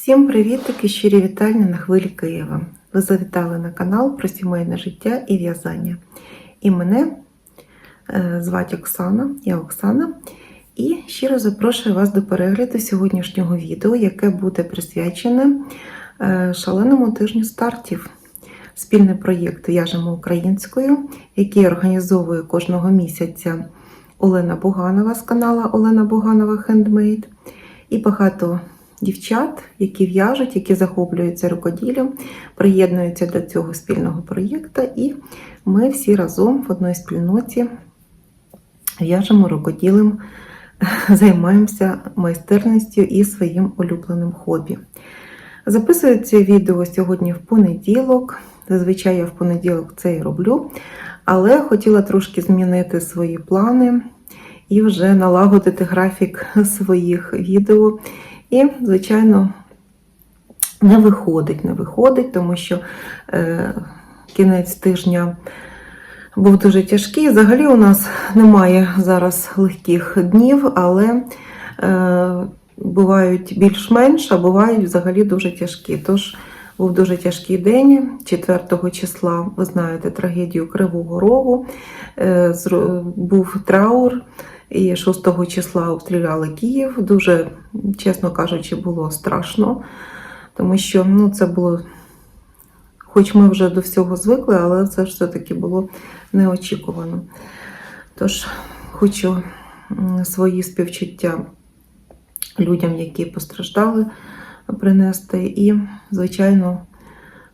Всім привіт і щирі вітання на хвилі Києва. Ви завітали на канал про сімейне життя і в'язання. І мене е, звати Оксана, я Оксана. І щиро запрошую вас до перегляду сьогоднішнього відео, яке буде присвячене е, шаленому тижню стартів. Спільний проєкт В'яжемо українською, який організовує кожного місяця Олена Буганова з канала Олена Буганова Хендмейд. І багато дівчат, які в'яжуть, які захоплюються рукоділлям, приєднуються до цього спільного проєкту, і ми всі разом в одній спільноті в'яжемо рукоділем, займаємося майстерністю і своїм улюбленим хобі. Записую це відео сьогодні в понеділок. Зазвичай я в понеділок це і роблю, але хотіла трошки змінити свої плани і вже налагодити графік своїх відео. І, звичайно, не виходить, не виходить, тому що е, кінець тижня був дуже тяжкий. Взагалі у нас немає зараз легких днів, але е, бувають більш-менш, а бувають взагалі дуже тяжкі. Тож був дуже тяжкий день, 4 числа, ви знаєте, трагедію Кривого Рогу, е, був траур. І 6 числа обстріляли Київ. Дуже, чесно кажучи, було страшно, тому що ну, це було, хоч ми вже до всього звикли, але це ж все-таки було неочікувано. Тож хочу свої співчуття людям, які постраждали, принести. І, звичайно,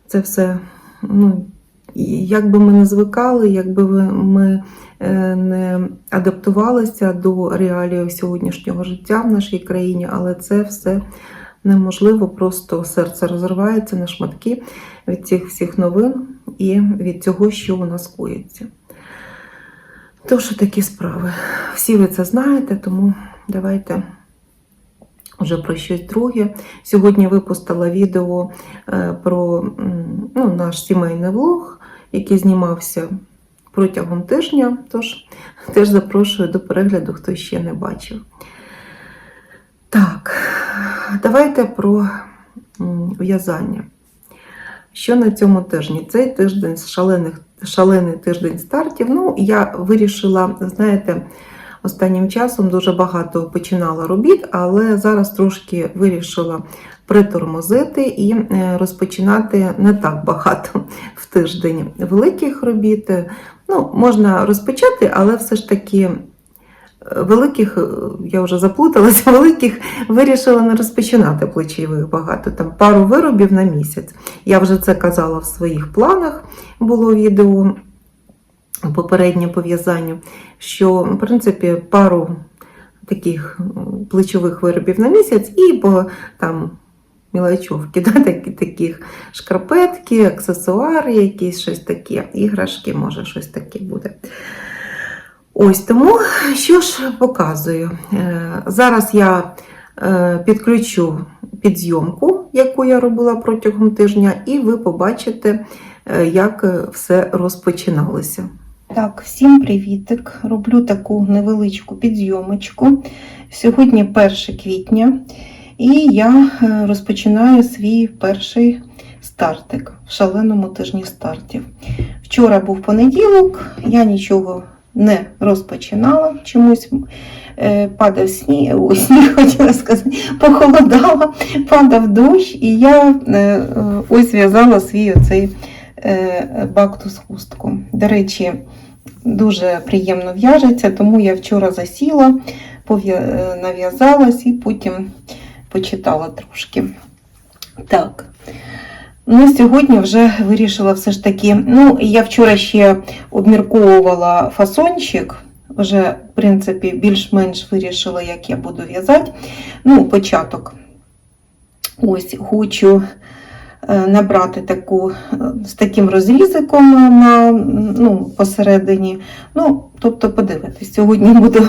це все, ну, як би ми не звикали, якби ми е, не адаптувалися до реалій сьогоднішнього життя в нашій країні, але це все неможливо, просто серце розривається на шматки від цих всіх новин і від цього, що у нас коїться. Тож такі справи. Всі ви це знаєте, тому давайте вже про щось друге. Сьогодні випустила відео е, про ну, наш сімейний влог, який знімався протягом тижня. Тож теж запрошую до перегляду, хто ще не бачив. Так, давайте про в'язання. Що на цьому тижні? Цей тиждень шалених, шалений тиждень стартів. Ну, я вирішила, знаєте, останнім часом дуже багато починала робіт, але зараз трошки вирішила притормозити і е, розпочинати не так багато в тиждень великих робіт. Ну, можна розпочати, але все ж таки е, великих, е, я вже заплуталася, великих вирішила не розпочинати плечових багато, там пару виробів на місяць. Я вже це казала в своїх планах, було відео попереднє по в'язанню, що, в принципі, пару таких плечових виробів на місяць і по там мілочовки, да, такі, таких шкарпетки, аксесуари, якісь щось таке, іграшки, може, щось таке буде. Ось тому, що ж показую. Е, Зараз я е, підключу підзйомку, яку я робила протягом тижня, і ви побачите, е, як все розпочиналося. Так, всім привітик. Роблю таку невеличку підйомочку. Сьогодні 1 квітня, і я е, розпочинаю свій перший стартик в шаленому тижні стартів. Вчора був понеділок, я нічого не розпочинала. Чомусь е, падав сніг, ой, сніг хотіла сказати, похолодало, падав дощ, і я е, е, ось зв'язала свій оцей е, бактус хустку. До речі, дуже приємно в'яжеться, тому я вчора засіла, е, нав'язалась і потім почитала трошки. Так. Ну, сьогодні вже вирішила все ж таки. Ну, я вчора ще обмірковувала фасончик. Вже, в принципі, більш-менш вирішила, як я буду в'язати. Ну, початок. Ось хочу набрати таку е, з таким розрізиком на, ну, посередині. Ну, тобто, подивитись, сьогодні буду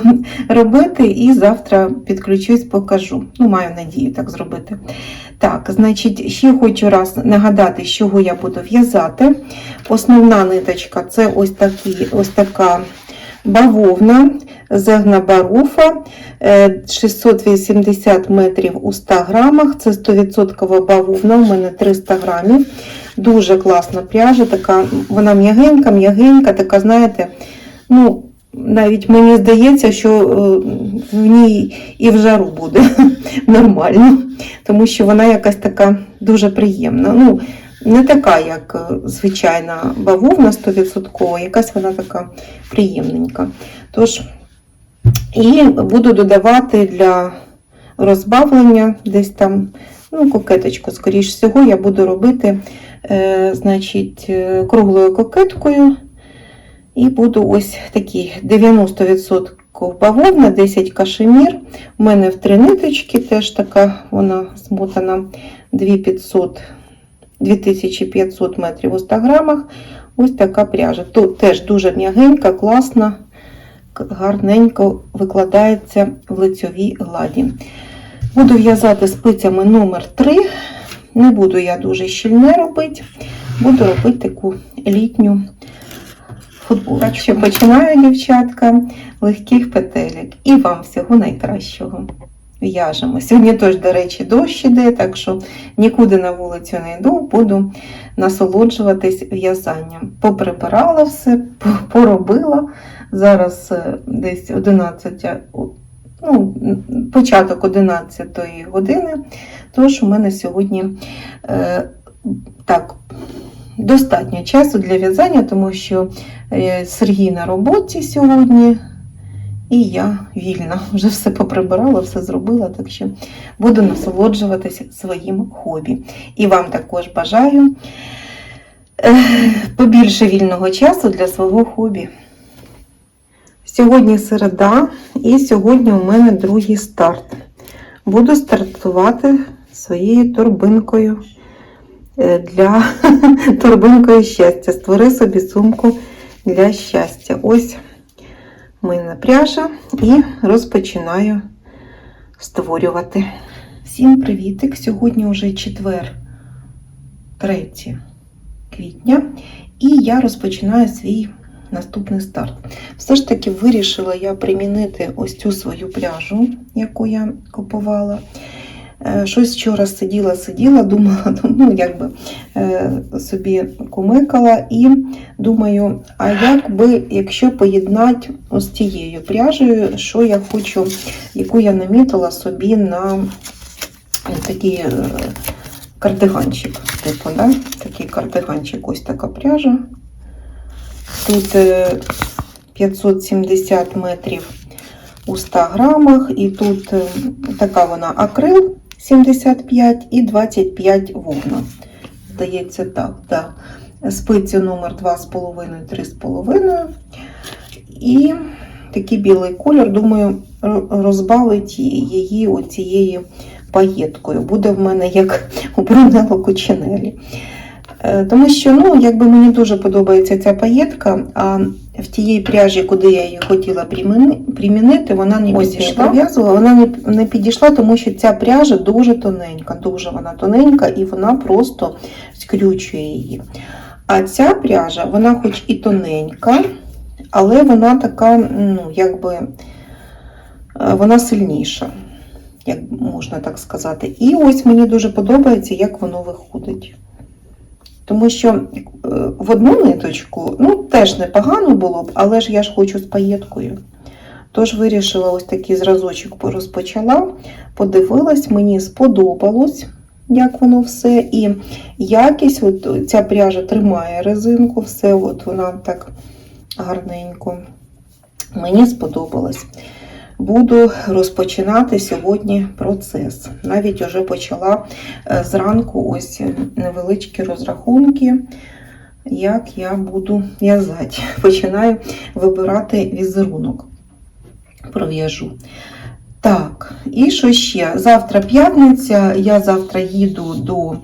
робити і завтра підключусь, покажу. Ну, маю надію так зробити. Так, значить, ще хочу раз нагадати, з чого я буду в'язати. Основна ниточка це ось, такі, ось така бавовна Зегна Баруфа е, 680 метрів у 100 грамах. Це 100% бавовна, у мене 300 грамів. Дуже класна пряжа, така, вона м'ягенька, м'ягенька, така, знаєте, ну, навіть мені здається, що е, в ній і в жару буде нормально, тому що вона якась така дуже приємна. Ну, не така, як е, звичайна бавовна 100%, якась вона така приємненька. Тож, і буду додавати для розбавлення десь там, ну, кокеточку, скоріш всього, я буду робити, е, значить, е, круглою кокеткою. І буду ось такі 90% бавовна, 10 кашемір. У мене в три ниточки теж така вона змотана 2500, 2500 метрів у 100 грамах. Ось така пряжа. Тут теж дуже м'ягенька, класна, гарненько викладається в лицьовій гладі. Буду в'язати спицями номер 3. Не буду я дуже щільне робити, буду робити таку літню футболочку. Так що починаю, дівчатка, легких петелек. І вам всього найкращого. В'яжемо. Сьогодні теж, до речі, дощ іде, так що нікуди на вулицю не йду, буду насолоджуватись в'язанням. Поприбирала все, поробила. Зараз е, десь 11, ну, початок 11 години. Тож у мене сьогодні е, так, достатньо часу для в'язання, тому що е, Сергій на роботі сьогодні. І я вільна, вже все поприбирала, все зробила, так що буду насолоджуватися своїм хобі. І вам також бажаю е, побільше вільного часу для свого хобі. Сьогодні середа, і сьогодні у мене другий старт. Буду стартувати своєю торбинкою е, для торбинкою щастя. Створи собі сумку для щастя. Ось мене пряжа і розпочинаю створювати. Всім привітик! Сьогодні вже четвер, 3 квітня, і я розпочинаю свій наступний старт. Все ж таки вирішила я примінити ось цю свою пряжу, яку я купувала. Е, Щось вчора сиділа, сиділа, думала, ну якби е, собі кумикала і думаю, а як би, якщо поєднати ось цією пряжею, що я хочу, яку я намітила собі на такий е, кардиганчик, типу, да? такий кардиганчик, ось така пряжа. Тут е, 570 метрів у 100 грамах, і тут е, така вона акрил 75 і 25 вовна. Здається, так. Да. Спиці номер 2,5-3,5. І такий білий колір, думаю, розбавить її оцією паєткою. Буде в мене як у Брунелло Кучинелі. Е, Тому що ну, якби мені дуже подобається ця паєтка, а в тієї пряжі, куди я її хотіла примінити, вона не Ось підійшла. Прив'язувала, Вона не, не підійшла, тому що ця пряжа дуже тоненька, дуже вона тоненька, і вона просто скрючує її. А ця пряжа, вона хоч і тоненька, але вона така, ну, якби е, вона сильніша, як можна так сказати. І ось мені дуже подобається, як воно виходить. Тому що е, в одну ниточку, ну, теж непогано було б, але ж я ж хочу з паєткою. Тож вирішила ось такий зразочок розпочала, подивилась, мені сподобалось, як воно все. І якість, от ця пряжа тримає резинку, все от вона так гарненько. Мені сподобалось. Буду розпочинати сьогодні процес. Навіть вже почала е, зранку ось невеличкі розрахунки, як я буду в'язати. Починаю вибирати візерунок. Пров'яжу. Так, і що ще? Завтра п'ятниця, я завтра їду до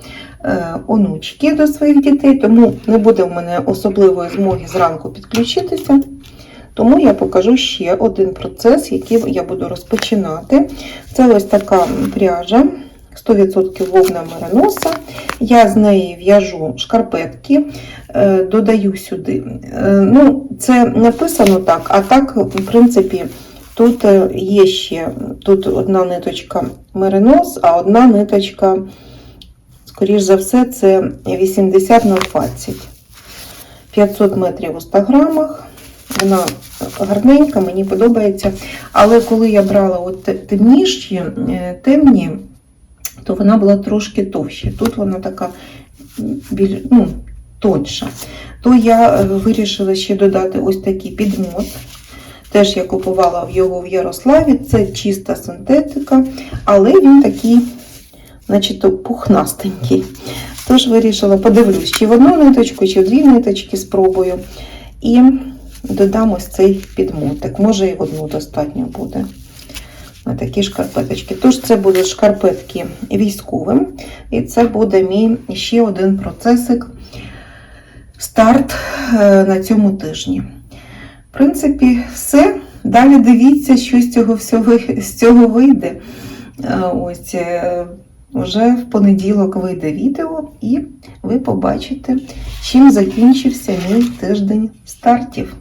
е, онучки до своїх дітей, тому не буде в мене особливої змоги зранку підключитися. Тому я покажу ще один процес, який я буду розпочинати. Це ось така пряжа, 100% вовна мериноса. Я з неї в'яжу шкарпетки, е, додаю сюди. Е, Ну, це написано так, а так, в принципі, Тут е, є ще тут одна ниточка меринос, а одна ниточка, скоріш за все, це 80 на 20. 500 метрів у 100 грамах. Вона гарненька, мені подобається. Але коли я брала от темніші, е, темні, то вона була трошки товща. Тут вона така біль, ну, тоньша. То я е, вирішила ще додати ось такий підмот. Теж я купувала його в Ярославі. Це чиста синтетика, але він такий, значить, пухнастенький. Тож вирішила, подивлюсь, чи в одну ниточку, чи в дві ниточки спробую. І додам ось цей підмотик. Може і одну достатньо буде. На такі шкарпеточки. Тож це будуть шкарпетки військовим. І це буде мій ще один процесик. Старт е, на цьому тижні. В принципі, все. Далі дивіться, що з цього всього з цього вийде. Е, Ось е, вже в понеділок вийде відео, і ви побачите, чим закінчився мій тиждень стартів.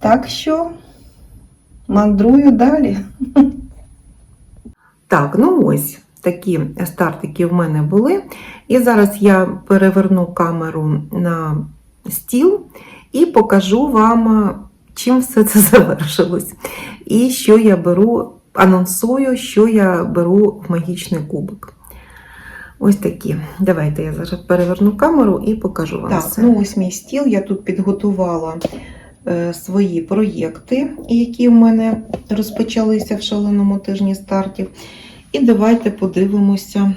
Так що мандрую далі. Так, ну ось такі стартики в мене були. І зараз я переверну камеру на стіл і покажу вам, чим все це завершилось. І що я беру, анонсую, що я беру в магічний кубик. Ось такі. Давайте я зараз переверну камеру і покажу вам. Так, все. ну ось мій стіл. Я тут підготувала е, свої проєкти, які в мене розпочалися в шаленому тижні стартів. І давайте подивимося,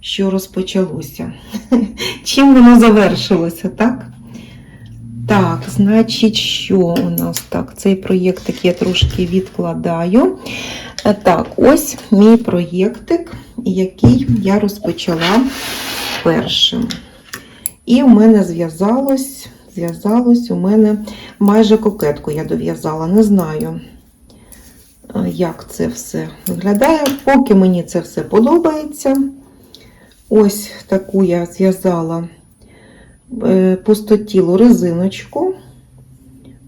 що розпочалося. Чим воно завершилося, так? Так, значить, що у нас так? Цей проєктик я трошки відкладаю. Е, Так, ось мій проєктик, який я розпочала першим. І в мене зв'язалось, зв'язалось у мене майже кокетку я дов'язала. Не знаю, е, як це все виглядає. Поки мені це все подобається. Ось таку я зв'язала е, пустотілу резиночку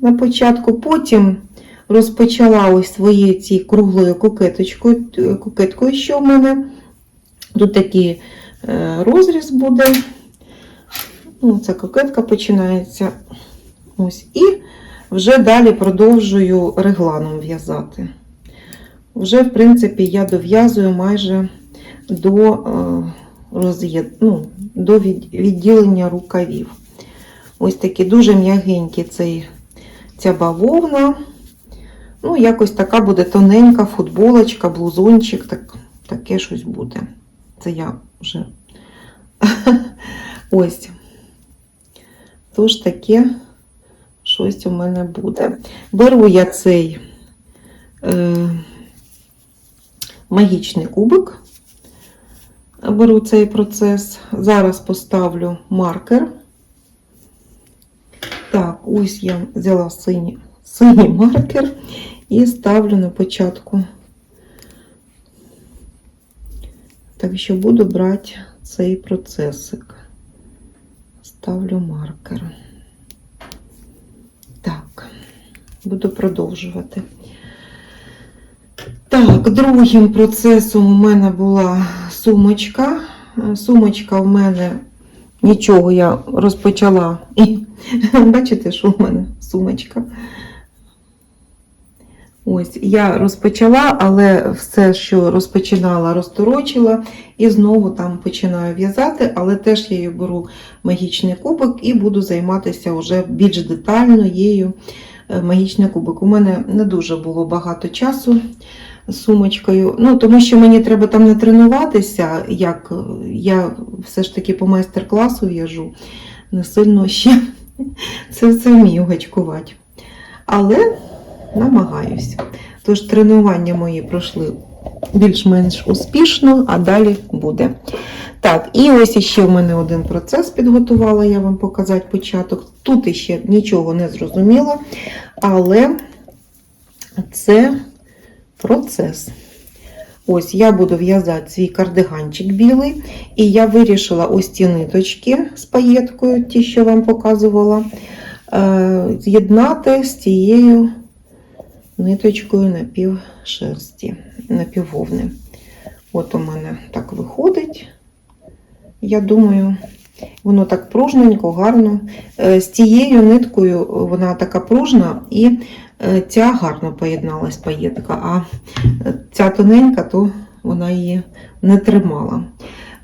на початку. Потім розпочала ось своєю цією круглою е, кокеткою, що в мене. Тут такий розріз буде. Ну, ця кокетка починається. Ось. І вже далі продовжую регланом в'язати. Вже, в принципі, я дов'язую майже до, е, роз'єд... ну, до від... відділення рукавів. Ось такі дуже м'ягенькі цей, ця бавовна. Ну, якось така буде тоненька футболочка, блузончик, так, таке щось буде. Це я вже ось. Тож таке щось у мене буде. Беру я цей е, магічний кубик, беру цей процес. Зараз поставлю маркер. Так, ось я взяла синій, синій маркер і ставлю на початку. Так що буду брати цей процесик. Ставлю маркер. Так, буду продовжувати. Так, другим процесом у мене була сумочка. Е, Сумочка в мене нічого я розпочала. Бачите, що в мене сумочка. Ось, я розпочала, але все, що розпочинала, розторочила, і знову там починаю в'язати, але теж я її беру магічний кубик і буду займатися вже більш детально її е, магічний кубик. У мене не дуже було багато часу сумочкою, ну, тому що мені треба там не тренуватися, як е, я все ж таки по майстер-класу в'яжу, не сильно ще це все вмію гачкувати. Але намагаюсь. Тож тренування мої пройшли більш-менш успішно, а далі буде. Так, і ось іще в мене один процес підготувала, я вам показати початок. Тут іще нічого не зрозуміло, але це процес. Ось я буду в'язати свій кардиганчик білий, і я вирішила ось ці ниточки з паєткою, ті, що вам показувала, е, з'єднати з цією ниточкою напівшерсті, напіввовни. От у мене так виходить. Я думаю, воно так пружненько, гарно. Е, З тією ниткою вона така пружна і е, ця гарно поєдналась паєтка, а е, ця тоненька, то вона її не тримала.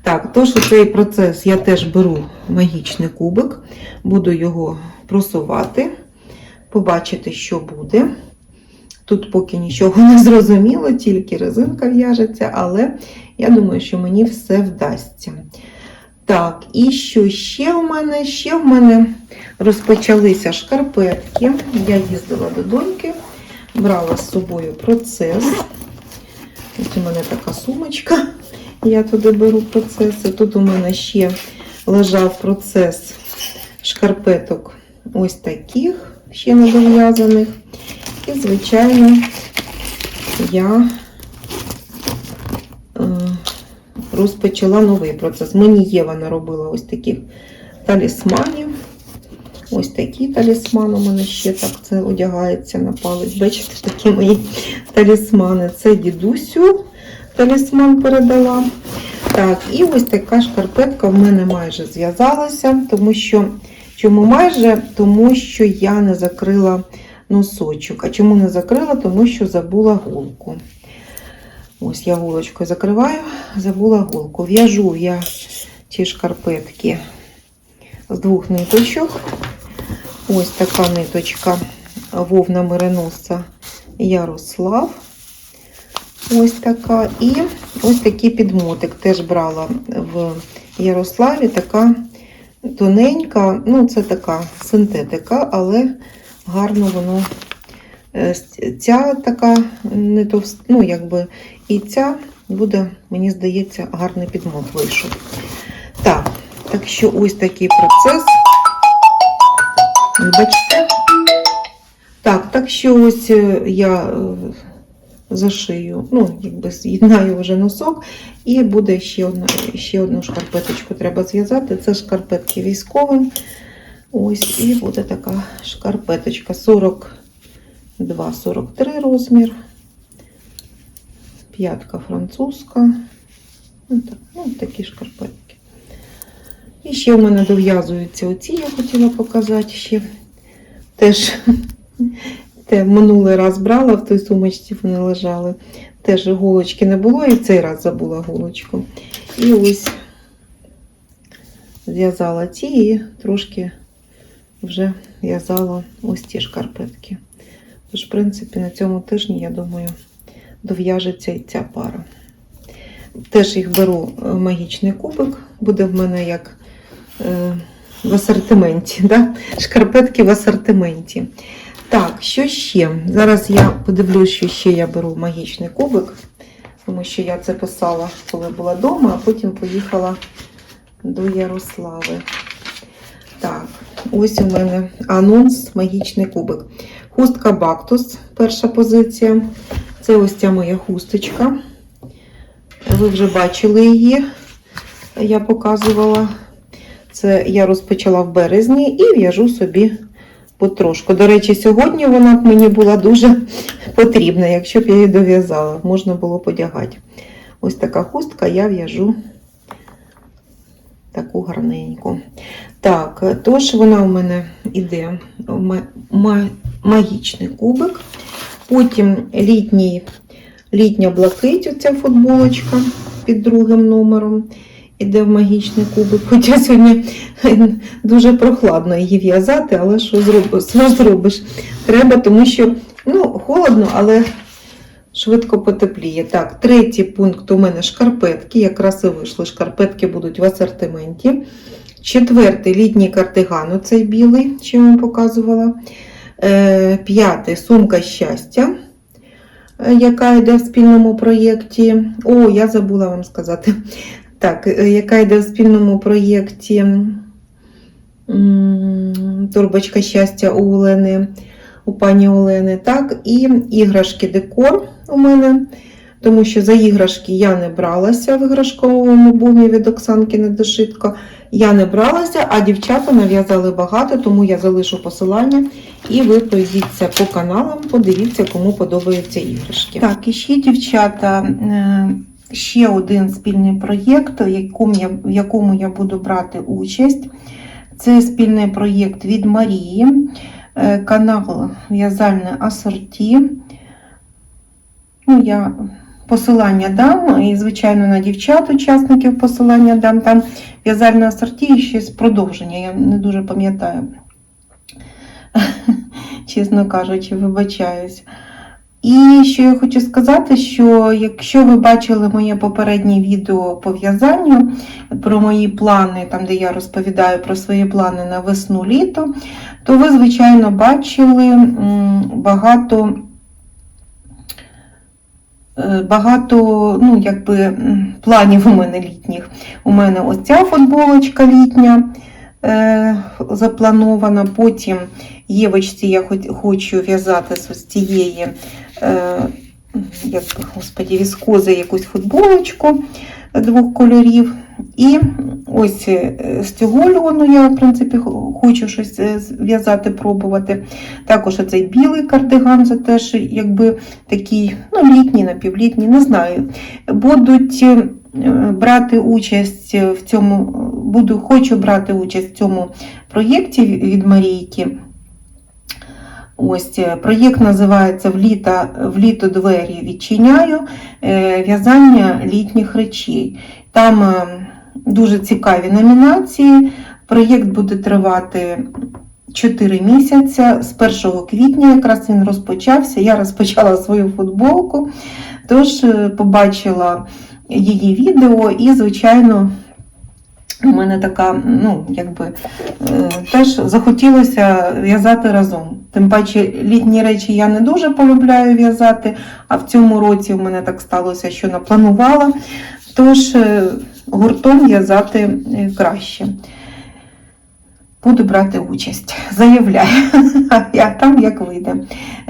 Так, тож у цей процес я теж беру магічний кубик, буду його просувати, побачити, що буде. Тут поки нічого не зрозуміло, тільки резинка в'яжеться, але я думаю, що мені все вдасться. Так, і що ще в мене? Ще в мене розпочалися шкарпетки. Я їздила до доньки, брала з собою процес. Ось у мене така сумочка. Я туди беру процеси. Тут у мене ще лежав процес шкарпеток ось таких, ще недов'язаних. І, звичайно, я е, розпочала новий процес. Мені Єва наробила ось таких талісманів. Ось такий талісман у мене ще так це одягається на палець. Бачите, такі мої талісмани. Це дідусю талісман передала. Так, і ось така шкарпетка в мене майже зв'язалася, тому що чому майже? Тому що я не закрила носочок. А чому не закрила? Тому що забула голку. Ось я голочкою закриваю, забула голку. В'яжу я ці шкарпетки з двох ниточок. Ось така ниточка вовна мериносця Ярослав. Ось така. І ось такий підмотик теж брала в Ярославі. Така тоненька, ну це така синтетика, але гарно воно. е, Ця така не товста, ну якби і ця буде, мені здається, гарний підмот вийшов. Так, так що ось такий процес. Бачите? Так, так що ось е, я е, зашию, ну, якби з'єднаю вже носок, і буде ще одна, ще одну шкарпеточку треба зв'язати. Це шкарпетки військовим. Ось, і буде така шкарпеточка 42-43 розмір. П'ятка французька. Ну, так, ну, такі шкарпетки. І ще в мене дов'язуються оці, я хотіла показати ще. Теж те минулий раз брала в той сумочці, вони лежали. Теж голочки не було, і цей раз забула голочку. І ось зв'язала ці і трошки вже в'язала ось ці шкарпетки. Тож, в принципі, на цьому тижні, я думаю, дов'яжеться і ця пара. Теж їх беру е, магічний кубик, буде в мене як е, в асортименті. Да? Шкарпетки в асортименті. Так, що ще? Зараз я подивлюсь, що ще я беру магічний кубик, тому що я це писала, коли була вдома, а потім поїхала до Ярослави. Так, ось у мене анонс магічний кубик. Хустка Бактус, перша позиція. Це ось ця моя хусточка. Ви вже бачили її, я показувала. Це я розпочала в березні і в'яжу собі потрошку. До речі, сьогодні вона б мені була дуже потрібна, якщо б я її дов'язала, можна було подягати. Ось така хустка, я в'яжу таку гарненьку. Так, тож вона у мене йде ма- ма- магічний кубик. Потім літній, літня блакить, оця футболочка під другим номером. Іде в магічний кубик. Хоча сьогодні дуже прохладно її в'язати, але що зробиш? Що зробиш? Треба, тому що ну, холодно, але швидко потепліє. Так, третій пункт у мене шкарпетки. Якраз і вийшли. Шкарпетки будуть в асортименті. Четвертий літній кардиган, оцей білий, що я вам показувала. Е, П'ятий сумка щастя, е, яка йде в спільному проєкті. О, я забула вам сказати. Так, е, яка йде в спільному проєкті м, Торбочка щастя у Олени, у пані Олени. Так, і іграшки декор у мене тому що за іграшки я не бралася в іграшковому бумі від Оксанки Недошитко. Я не бралася, а дівчата нав'язали багато, тому я залишу посилання і ви пройдіться по каналам, подивіться, кому подобаються іграшки. Так, і ще дівчата, е, ще один спільний проєкт, в якому я, буду брати участь. Це спільний проєкт від Марії, е, канал В'язальне асорті. Ну, я посилання дам, і, звичайно, на дівчат, учасників посилання дам. Там в'язальне асорті і ще з продовження, я не дуже пам'ятаю, чесно кажучи, вибачаюсь. І що я хочу сказати, що якщо ви бачили моє попереднє відео по в'язанню про мої плани, там де я розповідаю про свої плани на весну-літо, то ви, звичайно, бачили багато багато ну, якби, планів у мене літніх. У мене ось ця футболочка літня е, запланована. Потім Євочці я хочу в'язати з ось цієї е, як, господі, віскози якусь футболочку двох кольорів. І ось е, з цього льону я, в принципі, хочу щось е, в'язати, пробувати. Також оцей білий кардиган, це теж якби такий ну, літній, напівлітній, не знаю. Будуть е, брати участь в цьому, буду, хочу брати участь в цьому проєкті від Марійки. Ось е, проєкт називається В літо, двері відчиняю е, в'язання літніх речей. Там е, дуже цікаві номінації. Проєкт буде тривати 4 місяці. З 1 квітня якраз він розпочався. Я розпочала свою футболку, тож побачила її відео і, звичайно, у мене така, ну, якби е, теж захотілося в'язати разом. Тим паче літні речі я не дуже полюбляю в'язати, а в цьому році в мене так сталося, що напланувала. Тож е, гуртом в'язати е, краще. Буду брати участь, заявляю, а там як вийде.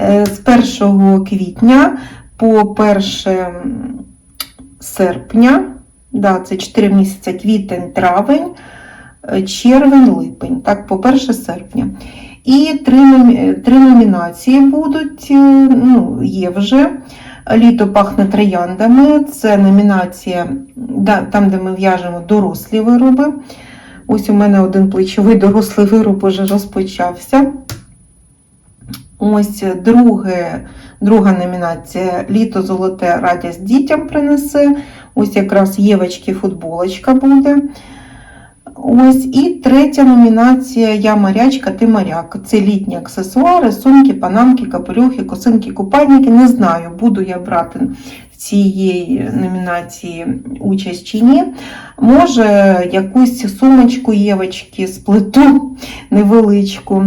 З 1 квітня по 1 серпня, да, це 4 місяці, квітень, травень, е, червень, липень, так, по 1 серпня. І три, три номінації будуть, е, ну, є вже. Літо пахне трояндами. Це номінація, да, там, де ми в'яжемо дорослі вироби. Ось у мене один плечовий дорослий вироб уже розпочався. Ось друге, друга номінація Літо золоте радість дітям принесе. Ось якраз Євочки футболочка буде. Ось і третя номінація Я морячка, ти моряк. Це літні аксесуари, сумки, панамки, капелюхи, косинки, купальники. Не знаю, буду я брати в цій номінації участь чи ні. Може, якусь сумочку Євочки сплету невеличку.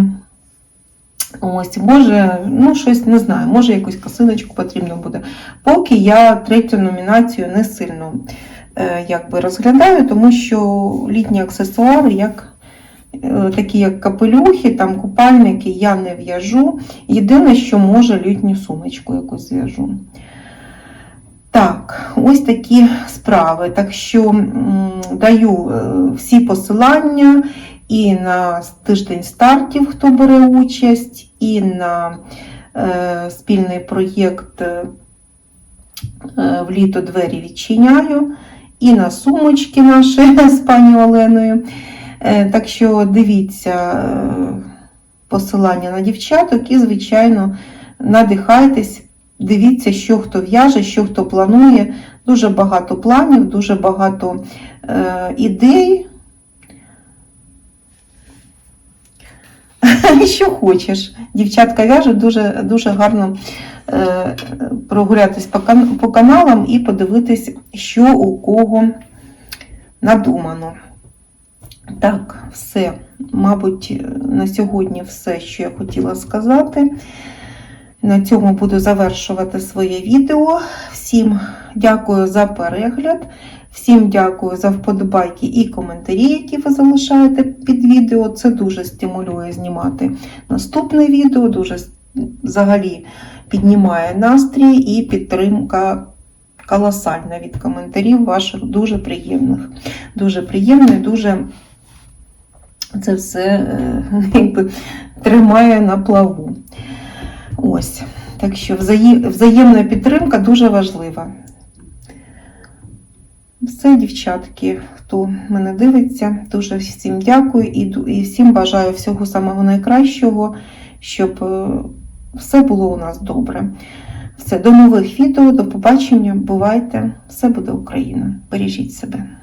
Ось, може, ну щось не знаю, може якусь косиночку потрібно буде. Поки я третю номінацію не сильно е, якби розглядаю, тому що літні аксесуари, як е, такі як капелюхи, там купальники, я не в'яжу. Єдине, що може літню сумочку якусь зв'яжу. Так, ось такі справи. Так що м, даю е, всі посилання і на тиждень стартів, хто бере участь, і на е, спільний проєкт е, в літо двері відчиняю, і на сумочки наші з пані Оленою. Е, так що дивіться посилання на дівчаток і, звичайно, надихайтесь. Дивіться, що хто в'яже, що хто планує. Дуже багато планів, дуже багато ідей. Що хочеш. Дівчатка в'яжуть дуже, дуже гарно е, прогулятись по, по каналам і подивитись, що у кого надумано. Так, все. Мабуть, на сьогодні все, що я хотіла сказати. На цьому буду завершувати своє відео. Всім дякую за перегляд. Всім дякую за вподобайки і коментарі, які ви залишаєте під відео. Це дуже стимулює знімати наступне відео, дуже взагалі піднімає настрій і підтримка колосальна від коментарів ваших, дуже приємних. Дуже приємно і дуже це все е, якби, тримає на плаву. Ось. Так що взаємна підтримка дуже важлива. Все, дівчатки, хто мене дивиться, дуже всім дякую і, всім бажаю всього самого найкращого, щоб е, все було у нас добре. Все, до нових відео, до побачення. Бувайте! Все буде Україна. Бережіть себе.